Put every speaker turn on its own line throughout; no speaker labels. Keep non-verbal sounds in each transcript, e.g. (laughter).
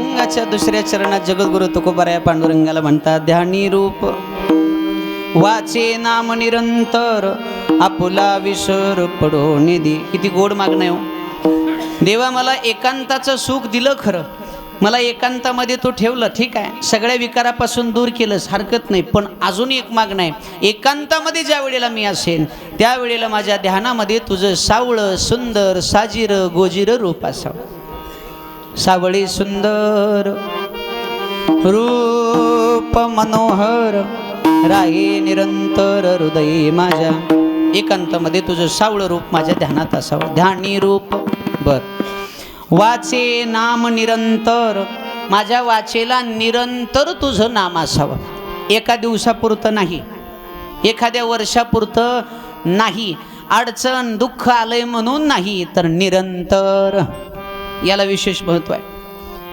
अभंगाच्या दुसऱ्या चरणात जगद्गुरु तुकोबाराया पांडुरंगाला म्हणतात ध्यानी रूप वाचे नाम निरंतर आपुला विसर पडो निधी. किती गोड मागणं आहे हो. देवा मला एकांताचं सुख दिलं खरं. मला एकांतामध्ये तो ठेवलं ठीक आहे. सगळ्या विकारापासून दूर केलंस हरकत नाही. पण अजून एक मागणं आहे. एकांतामध्ये ज्या वेळेला मी असेन त्यावेळेला माझ्या ध्यानामध्ये तुझं सावळं सुंदर साजीर गोजीर रूप असावं. सावळी सुंदर रूप मनोहर राही निरंतर हृदयी माझ्या. एकांतामध्ये तुझं सावळं रूप माझ्या ध्यानात असावं. ध्यानी रूप. बर. वाचे नाम निरंतर. माझ्या वाचेला निरंतर तुझं नाम असावं. एका दिवसापुरतं नाही. एखाद्या वर्षापुरतं नाही. अडचण दुःख आलंय म्हणून नाही तर निरंतर. याला विशेष महत्त्व आहे.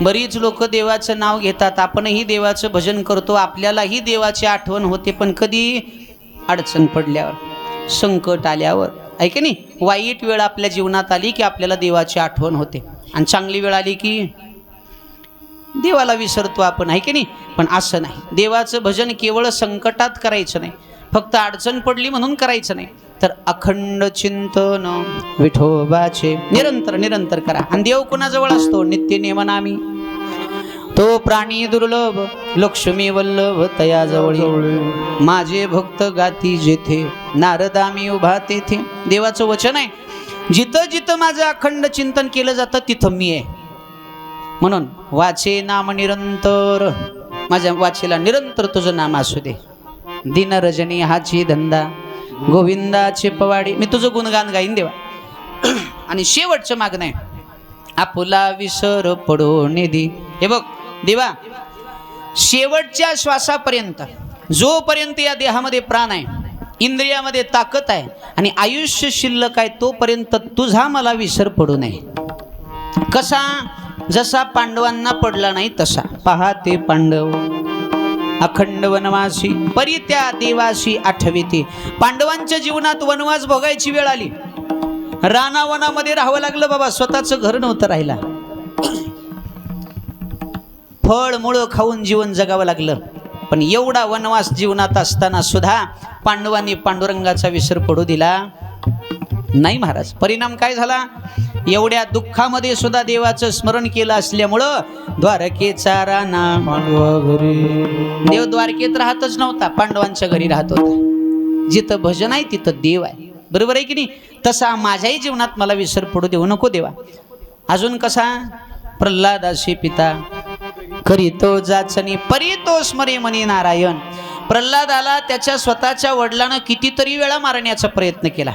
बरीच लोक देवाचं नाव घेतात. आपणही देवाचं भजन करतो. आपल्यालाही देवाची आठवण होते पण कधी अडचण पडल्यावर संकट आल्यावर आहे की नाही? वाईट वेळ आपल्या जीवनात आली की आपल्याला देवाची आठवण होते. आणि चांगली वेळ आली की देवाला विसरतो आपण आहे की नाही? पण असं नाही. देवाचं भजन केवळ संकटात करायचं नाही. फक्त अडचण पडली म्हणून करायचं नाही. तर अखंड चिंतन विठोबाचे. निरंतर निरंतर करा. आणि देव कुणाजवळ असतो? नित्य नेमनामी तो प्राणी दुर्लभ लक्ष्मी वल्लभ तयाजवळ माझे भक्त गाती जेथे नारदामी उभा तेथे. देवाचं वचन आहे जिथं जिथं माझं अखंड चिंतन केलं जातं तिथं मी आहे. म्हणून वाचे नाम निरंतर. माझ्या वाचेला निरंतर तुझं नाम असू दे. दिन रजनी हाची धंदा. गोविंदाचे पवाडी मी तुझं गुणगान गाईन देवा. आणि शेवटचं मागणं आहे. आपुला विसर पडो निधी. हे बघ देवा शेवटच्या श्वासापर्यंत जोपर्यंत या देहामध्ये प्राण आहे इंद्रियामध्ये ताकद आहे आणि आयुष्य शिल्लक आहे तोपर्यंत तुझा मला विसर पडू नये. कसा? जसा पांडवांना पडला नाही तसा. पहा ते पांडव. अखंड वनवासी परी त्या देवाशी आठविते. पांडवांच्या जीवनात वनवास भोगायची वेळ आली. रानावनामध्ये राहावं लागलं बाबा स्वतःचं घर नव्हतं राहिला. फळ मुळं खाऊन जीवन जगावं लागलं. पण एवढा वनवास जीवनात असताना सुद्धा पांडवांनी पांडुरंगाचा विसर पडू दिला. नाही महाराज परिणाम काय झाला? एवढ्या दुःखामध्ये सुद्धा देवाचं स्मरण केलं असल्यामुळं द्वारकेचा राणा देव द्वारकेत राहतच नव्हता पांडवांच्या घरी राहत होता. जिथं भजन आहे तिथं देव आहे. बरोबर आहे की नाही? तसा माझ्याही जीवनात मला विसर पडू देऊ नको देवा. अजून कसा? प्रल्हादाशी पिता करीतो जाचनी परितो स्मरे मनी नारायण. प्रल्हादाला त्याच्या स्वतःच्या वडिलानं कितीतरी वेळा मारण्याचा प्रयत्न केला.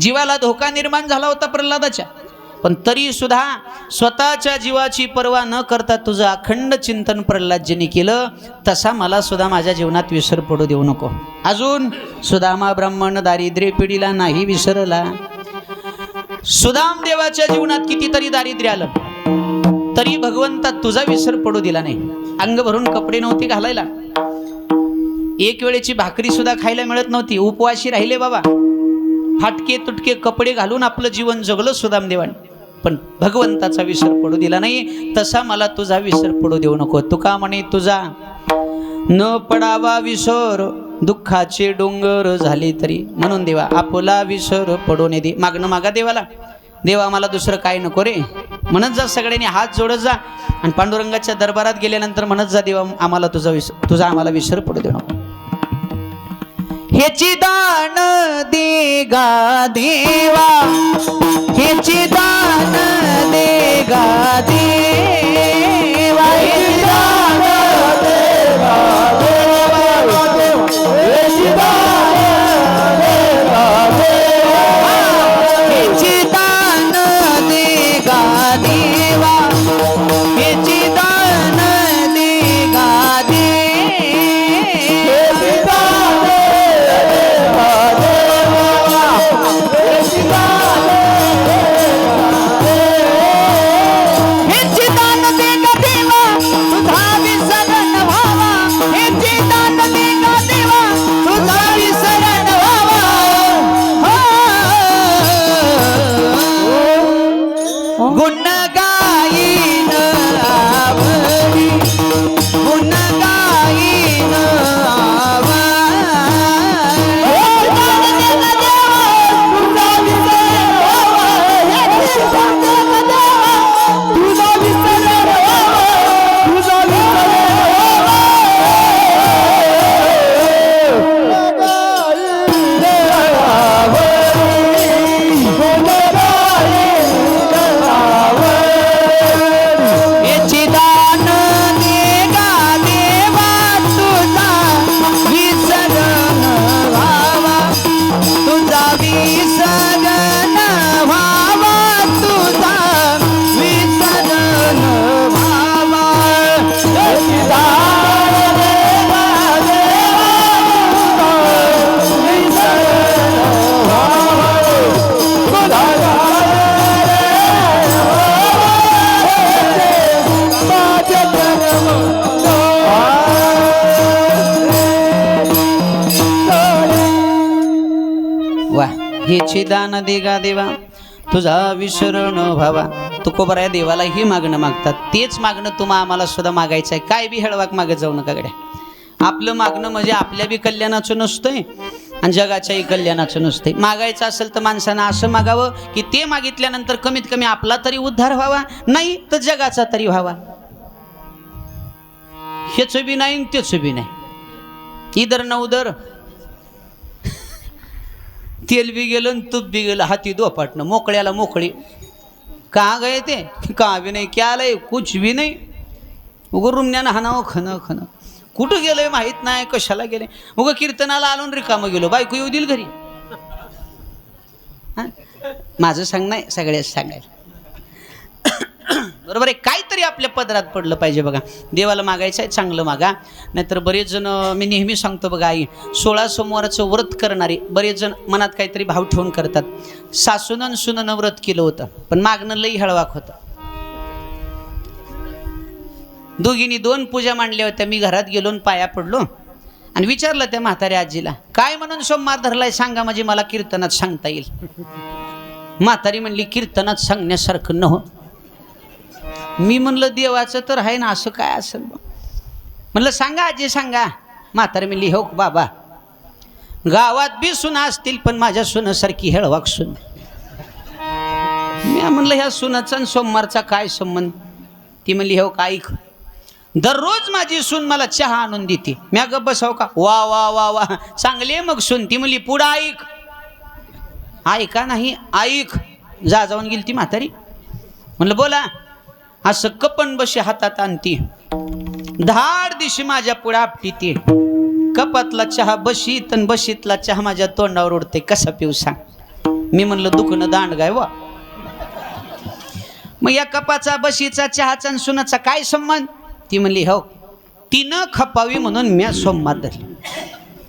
जीवाला धोका निर्माण झाला होता प्रल्हादाच्या. पण तरी सुद्धा स्वतःच्या जीवाची पर्वा न करता तुझं अखंड चिंतन प्रल्हादजींनी केलं तसा मला सुद्धा माझ्या जीवनात विसर पडू देऊ नको. अजून सुदामा ब्राह्मण दारिद्र्य पिढीला नाही विसरला. सुदाम देवाच्या जीवनात कितीतरी दारिद्र्य आलं तरी भगवंता तुझा विसर पडू दिला नाही. अंग भरून कपडे नव्हते घालायला. एक वेळेची भाकरी सुद्धा खायला मिळत नव्हती. उपवाशी राहिले बाबा. फाटके तुटके कपडे घालून आपलं जीवन जगलं सुदामदेवाने. पण भगवंताचा विसर पडू दिला नाही. तसा मला तुझा विसर पडू देऊ नको. तू का म्हणे तुझा न पडावा विसर. दुःखाचे डोंगर झाले तरी. म्हणून देवा आपुला विसर पडू नये दे. मागणं मागा देवाला. देवा मला दुसरं काय नको रे? म्हणत जा सगळ्यांनी हात जोडत जा. आणि पांडुरंगाच्या दरबारात गेल्यानंतर म्हणत जा देवा आम्हाला तुझा विसर तुझा आम्हाला विसर पडू देऊ नको. ह्याची दान दे गा देवा. ह्याची दान हेची दान देगा देवा. तुझा विसरण व्हावा. तुकोबर या देवालाही मागणं मागतात. तेच मागणं तुम्हा आम्हाला सुद्धा मागायचं आहे. काय बी हेळवाक मागत जाऊ नका गड्या. आपलं मागणं म्हणजे आपल्या बी कल्याणाचं नसतंय आणि जगाच्याही कल्याणाचं नसतंय. मागायचं असेल तर माणसानं असं मागावं की ते मागितल्यानंतर कमीत कमी आपला तरी उद्धार व्हावा. नाही तर जगाचा तरी व्हावा. हेच बी नाही तेच त्याच बी नाही. इदर न उदर तेल बी गेलं आणि तूप बी गेलं हाती दोपाटणं मोकळ्याला मोकळी. का गए ते का बी नाही क्या आलंय कुछ बी नाही. उगं रुमण्यानं हाणावं खणं खणं. कुठं गेलंय माहीत नाही कशाला गेले उगं कीर्तनाला आलो रिकामं गेलो. बायको येऊ देईल घरी. हा? माझं सांग नाही सगळ्याच सांगायला (clears throat) बरोबर आहे? काहीतरी आपल्या पदरात पडलं पाहिजे बघा. देवाला मागायचं आहे चांगलं मागा. नाहीतर बरेच जण मी नेहमी सांगतो बघा आई सोळा सोमवाराचं व्रत करणारे बरेच जण मनात काहीतरी भाव ठेवून करतात. सासूनं सुननं व्रत केलं होतं पण मागणं लई हळवाक होतं. दोघींनी दोन पूजा मांडल्या होत्या. मी घरात गेलो आणि पाया पडलो आणि विचारलं त्या म्हाताऱ्या आजीला काय म्हणून सोमवार धरलाय? सांगा म्हणजे मला कीर्तनात सांगता येईल. म्हातारी म्हणली कीर्तनात सांगण्यासारखं न हो मी म्हणलं देवाचं तर आहे ना असं काय असेल म्हणलं सांगा आजी सांगा. म्हातारी मी लिहो बाबा गावात बी सुना असतील पण माझ्या सुनासारखी हेळवाक सुन. मी म्हणलं ह्या सुनाचा आणि सोमवारचा काय संबंध? ती म्हणली हो का ऐक दररोज माझी सून मला चहा आणून देते. म्या ग बसाव हो का? वा वा वा वा चांगली आहे मग सून. ती म्हणली पुढं ऐक. ऐका नाही ऐक. जा जाऊन गेली ती म्हातारी. म्हणलं बोला असं कपन बशी हातात आणती. धाड दिशी माझ्या पुढे आपटी ती कपातला चहा बशीत आणि बशीतला चहा माझ्या तोंडावर उडते. कसा पिऊ सांग? मी म्हणलं दुखणं दांड गाय वा. मग या कपाचा बशीचा चहाचा आणि सुनाचा काय संबंध? ती म्हणली हो तिनं खपावी म्हणून म्या सोमवार धरली.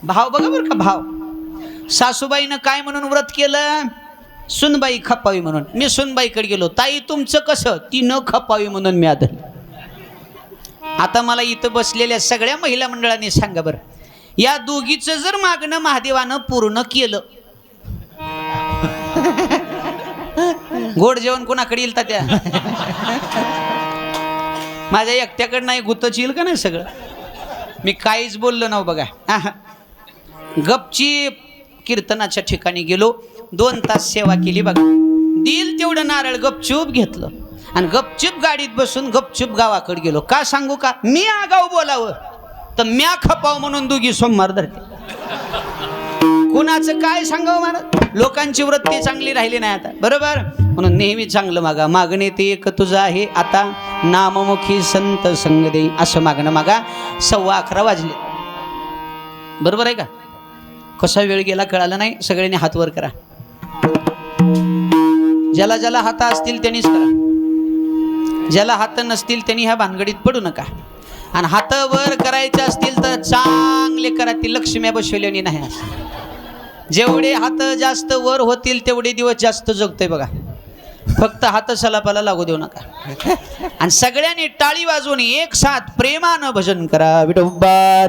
भाव बघा बरं का भाव. सासूबाईनं काय म्हणून व्रत केलं? सुनबाई खपावी म्हणून. मी सुनबाईकडे गेलो. ताई तुमचं कसं? ती न खपावी म्हणून मी आदर. आता मला इथं बसलेल्या सगळ्या महिला मंडळांनी सांगा बरं. या दोघीचं जर मागणं महादेवानं पूर्ण केलं. गोड जेवण कोणाकडे येईल त्या? माझ्या एकट्याकडे नाही गुतच येईल का नाही सगळं? मी काहीच बोललो ना बघा. गपची कीर्तनाच्या ठिकाणी गेलो. दोन तास सेवा केली बघा. दिल तेवढं नारळ गपचूप घेतलं. आणि गपचूप गाडीत बसून गपचूप गावाकडे गेलो. का सांगू का? मी आगाव बोलावं. तर म्या खपाव म्हणून दोघी सोमवार धरते. कुणाचं काय सांगावं मला लोकांची वृत्ती चांगली राहिली नाही आता. बरोबर? म्हणून नेहमी चांगलं मागा. मागणे ते एक तुझं आहे. आता नाममुखी संत संग देई असं मागणं मागा. सव्वा अकरा वाजले. बरोबर आहे का? कसा वेळ गेला कळाला नाही. सगळ्यांनी हात वर करा. ज्याला ज्याला हात असतील त्यांनीच करा. ज्याला हात नसतील त्यांनी ह्या भानगडीत पडू नका. आणि हात वर करायचे असतील तर चांगले करा. ती लक्ष्म्या बसवलेली नाही जेवढे हात जास्त वर होतील तेवढे दिवस जास्त जगतोय बघा. फक्त हात सलापाला लागू देऊ नका. आणि सगळ्यांनी टाळी वाजवून एक साथ प्रेमानं भजन करा. विठोबा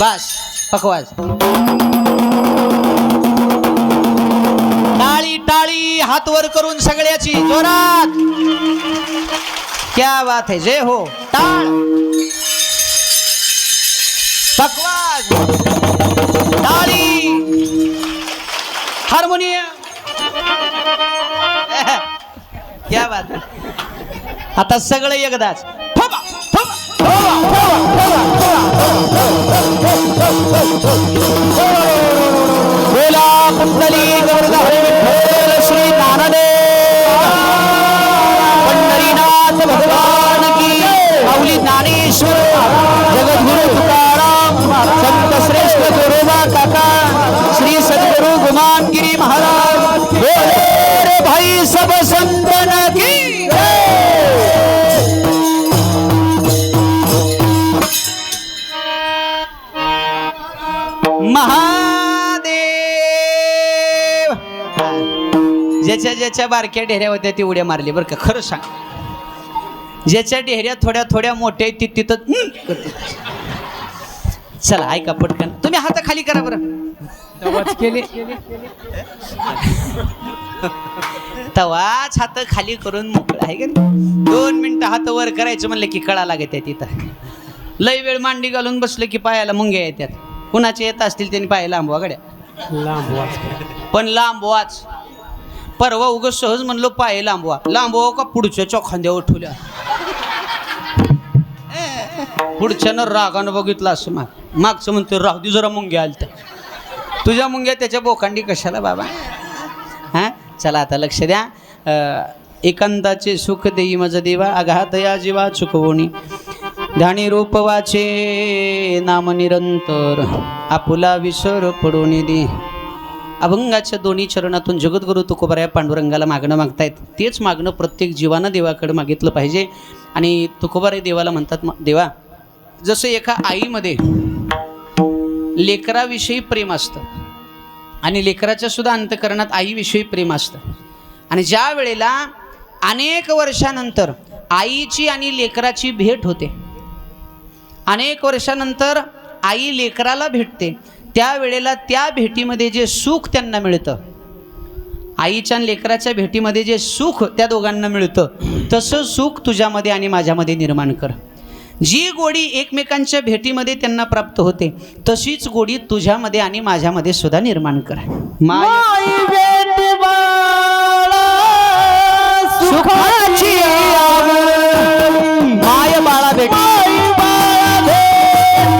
बस पकवाज. टाळी टाळी हात वर करून सगळ्याची जोरात. क्या बात है जय हो टाळ. पकवाज. टाळी. हार्मोनियम. क्या बात आता सगळं एकदाच. थोबा, थोबा, बोला कुंडली गौरदा हरे विठ्ठल बारक्या डेहऱ्या होत्या ती उड्या मारली बरं का. खरं सांग. ज्याच्या डेहऱ्या थोड्या थोड्या मोठ्या ती तिथं. चला ऐका पटकन. तुम्ही हात खाली करा बरं.
केले.
तवाच हात खाली करून मोकळं आहे का? दोन मिनिटं हात वर करायचं म्हणलं की कळा लागत आहे तिथं. लय वेळ मांडी घालून बसलं की पायाला मुंग्या येतात. कुणाचे येत असतील त्यांनी पाय लांबवा गड्या.
लांब वाच
पण लांब वाच परवा उगं सहज म्हणलो पाय लांबवा. लांबवा का पुढच्या चोखांद्यावर ठेवल्या? पुढच्यानं रागानं बघितलं असं माग मागचं म्हणतो राहू दे जरा मुंग्या आलत्या. तुझ्या मुंग्या त्याच्या बोकांडी कशाला बाबा? हां? चला आता लक्ष द्या. एकांताचे सुख देई मज देवा आघात या जीवा चुकवणी. ध्यानी रूपवाचे नाम निरंतर. आपुला विसर पडून दे अभंगाच्या दोन्ही चरणातून जगद्गुरु तुकोबाऱ्या पांडुरंगाला मागणं मागतायत. तेच मागणं प्रत्येक जीवानं देवाकडे मागितलं पाहिजे. आणि तुकोबारे देवाला म्हणतात देवा जसं एका आईमध्ये लेकराविषयी प्रेम असतं आणि लेकराच्या सुद्धा अंतकरणात आईविषयी प्रेम असतं. आणि ज्या वेळेला अनेक वर्षानंतर आईची आणि लेकराची भेट होते. अनेक वर्षानंतर आई लेकराला भेटते. त्यावेळेला त्या भेटीमध्ये जे सुख त्यांना मिळतं. आईच्या आणि लेकराच्या भेटीमध्ये जे सुख त्या दोघांना मिळतं तसं सुख तुझ्यामध्ये आणि माझ्यामध्ये निर्माण कर. जी गोडी एकमेकांच्या भेटीमध्ये त्यांना प्राप्त होते तशीच गोडी तुझ्यामध्ये आणि माझ्यामध्ये सुद्धा निर्माण कर. माय
सुखाची